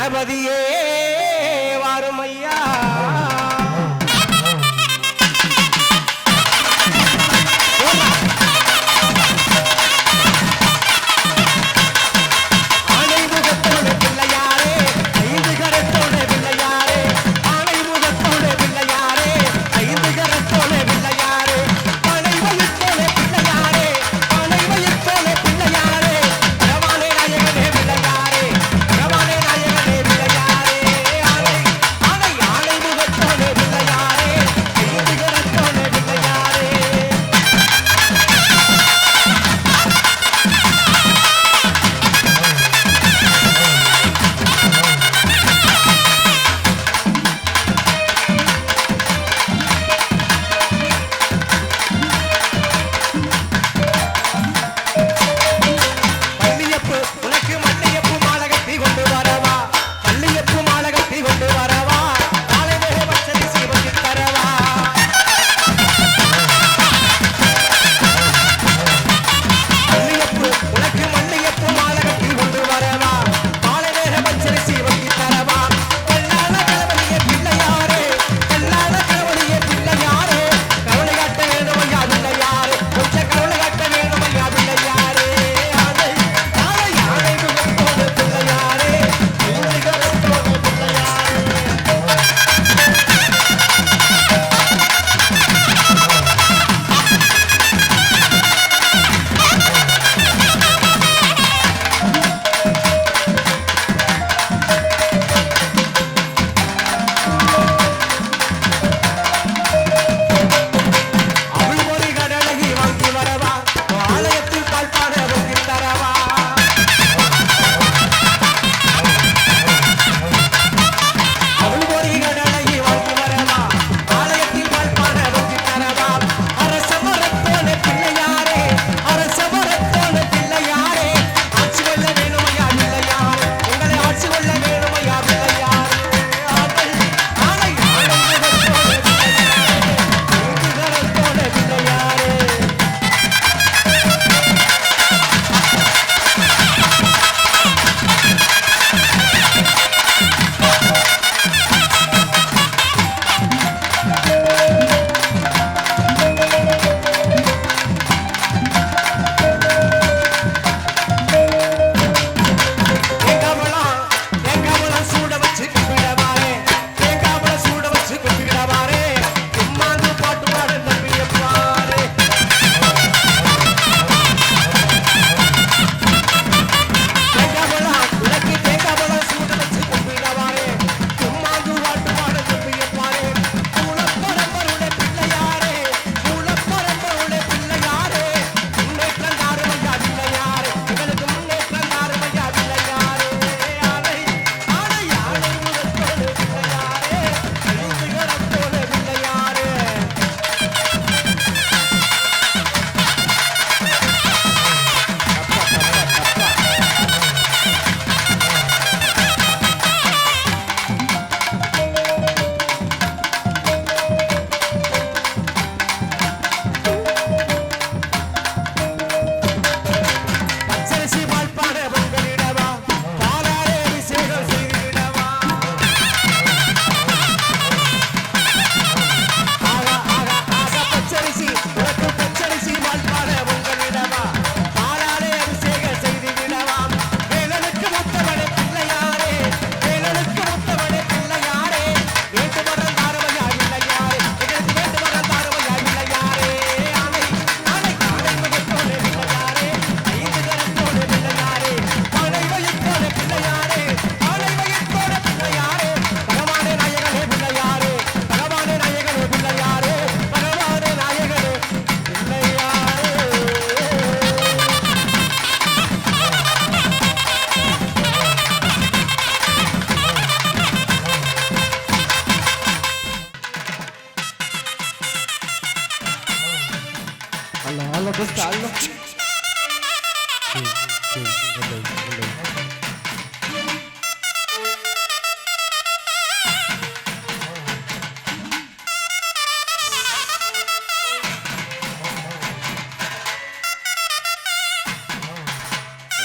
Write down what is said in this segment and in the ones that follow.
கணபதியே வாருமையா.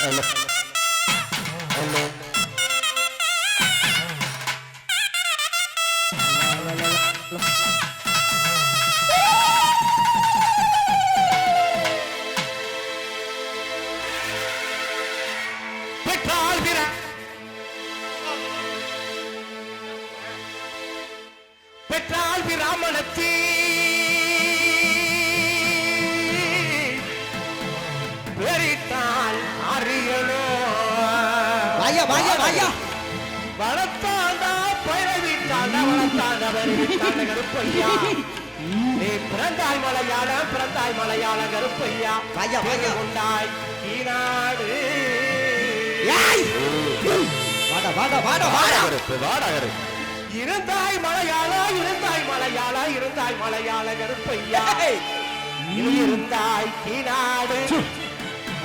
hello, hello. பெற்றால் பிராமணத்தீ very. வளர்த்தாண்டா பயிரவிட்டாண்டா வளர்த்தாண்டா வருவிட்டாண்ட Karuppaiya. நீ பிறந்தாய் மலையாள பிறந்தாய் மலையாள கருப்பையா. உண்டாய் ஈநாடு. வாடா வாடா வாடா வாடா. கருப்பு வாடா கருப்பு இருந்தாய் மலையாளா இருந்தாய் மலையாளா இருந்தாய் மலையாள கருப்பையா. நீ இருந்தாய்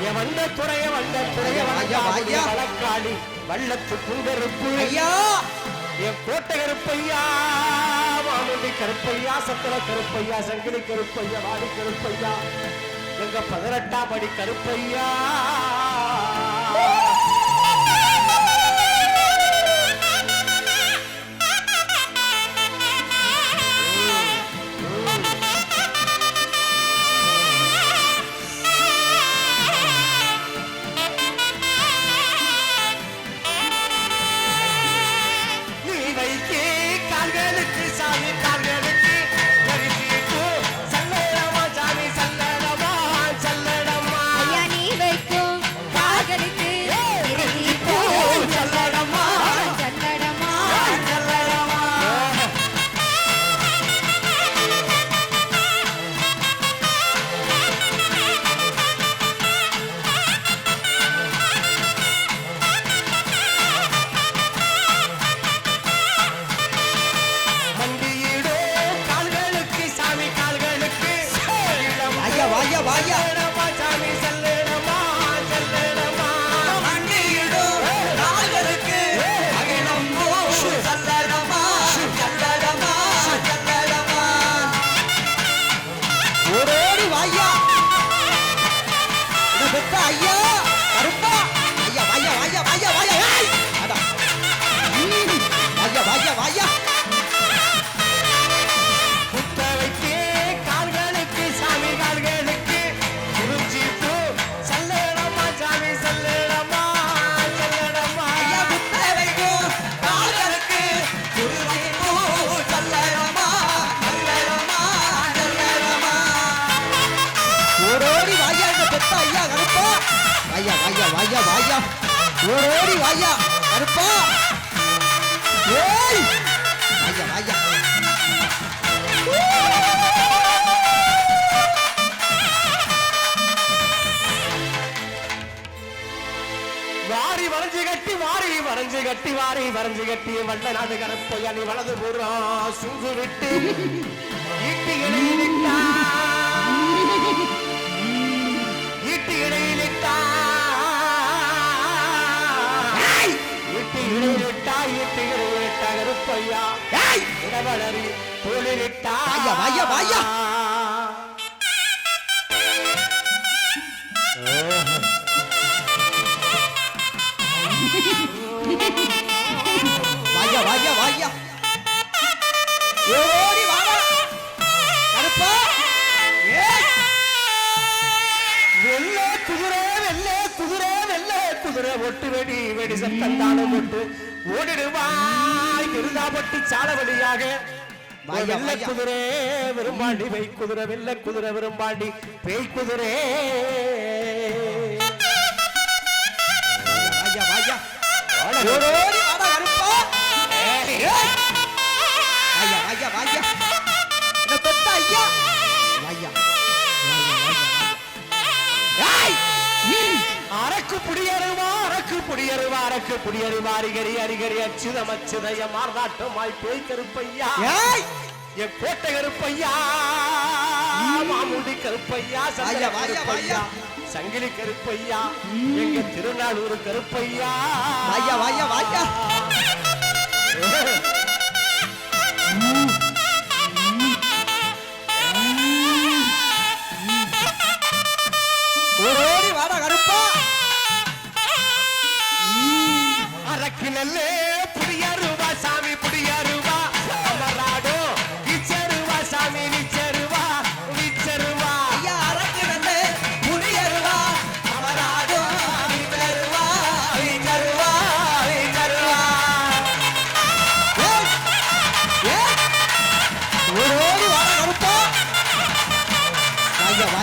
என் வந்த துறைய வந்த துறைய. வழக்காளி வள்ளத்து புங்கருப்பு ஐயா. என் கோட்டை கருப்பையா மாமுண்டி கருப்பையா சத்திர கருப்பையா சங்கிலி கருப்பையா வாடி கருப்பையா எங்க பதினெட்டாம் படி கருப்பையா. ஓடி வாயா அருப்பா ஏய். வாயா வாயா வாரி வரைஞ்சு கட்டி வாரி வரைஞ்சு கட்டி வாரி வரைஞ்சு கட்டி வண்ட நாடு கரப்பை அணி வலது புறம் சுங்கு விட்டு ஈட்டி இடையிலிட்டா ஈட்டி இடையிலிட்டா ஈட்டி இடையிலிட்டா ஈட்டி இடையிலிட்டா கருப்பையா வாயா, வாயா. வாயா குதிரை ஒட்டு வெடி வெடி சத்தந்தாலும் ஒட்டு ஓடிடுவாய் இருந்தாபட்டு சால வழியாக வெள்ளை. குதிரை விரும்பாண்டி வெய் குதிரை வெள்ளை குதிரை விரும்பாண்டி பேய் குதிரை புடியருவா அரக்கு புடியருவா அரிகரி அச்சுதம் அச்சுதய மார்நாட்டமாய் பேய் கருப்பையா. என் கோட்டை கருப்பையா. மாமுடி கருப்பையா வாயா, கருப்பையா சங்கிலி கருப்பையா எங்க திருநாளூர் கருப்பையா. வாயா வாயா வாயா.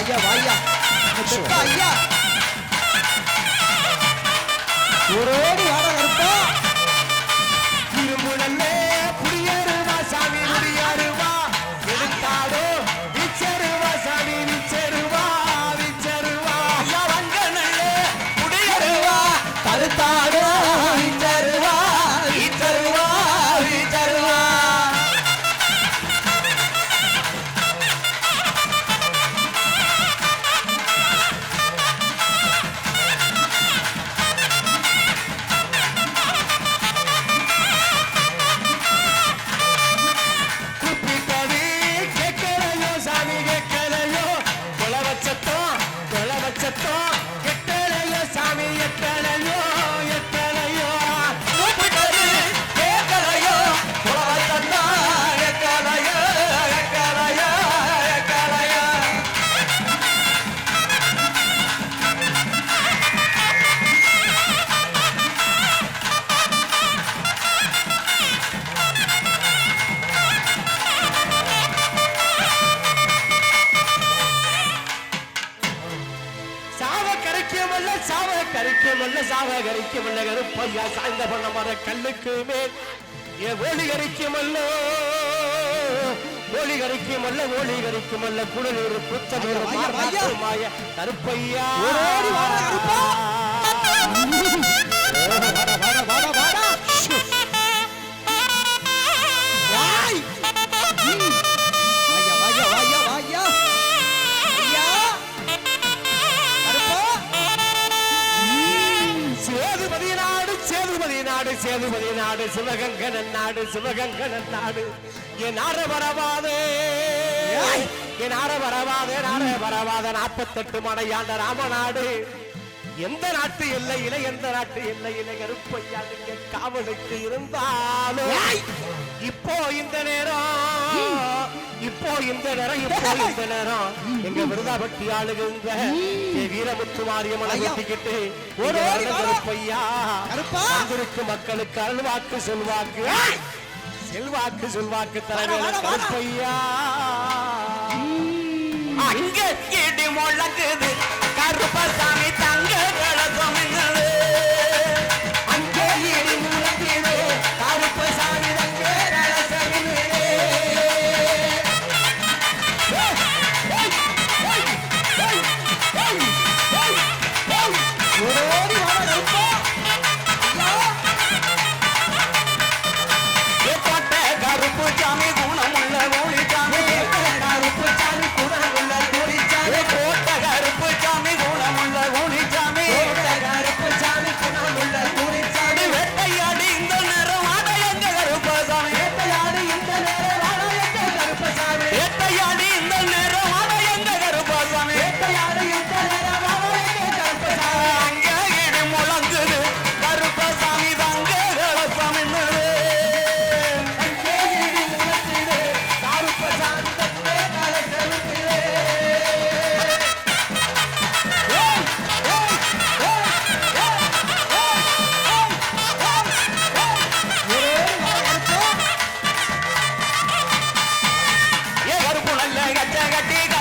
வாயா வாயா ஐயா ஓடோடி வாடா கருப்பா குடியேறுவா கல்லுக்கு மேல். ஏ ஓலி கரைக்கமல்ல ஓலி கரைக்கமல்ல ஓலி கரைக்கமல்ல குடலூர் புத்தனூர். மாய கருப்பையா. சேதுபதி நாடு நாடு சிவகங்கனன் நாடு சிவகங்கனன் நாடு. என் ஆற வரவாதே என் ஆற வரவாதே நார வரவாத நாற்பத்தெட்டு மனையாண்ட ராமநாடு எந்த நாட்டு எல்லையில எந்த நாட்டு எல்லையில கருப்பையா நீங்க காவலுக்கு இருந்தாலும் இப்போ இந்த நேரம் இப்போ இந்த நேரம் இப்போ இந்த நேரம். எங்க விருதாபட்டி ஆளுங்க வீரமுத்து மாரியம்மனை. கருப்பையா கருப்பா. வந்திருக்கு மக்களுக்கு அருள்வாக்கு செல்வாக்கு. செல்வாக்கு செல்வாக்கு தலைவர். கருப்பையா. அங்க இடி முழங்குது கருப்பசாமி practica.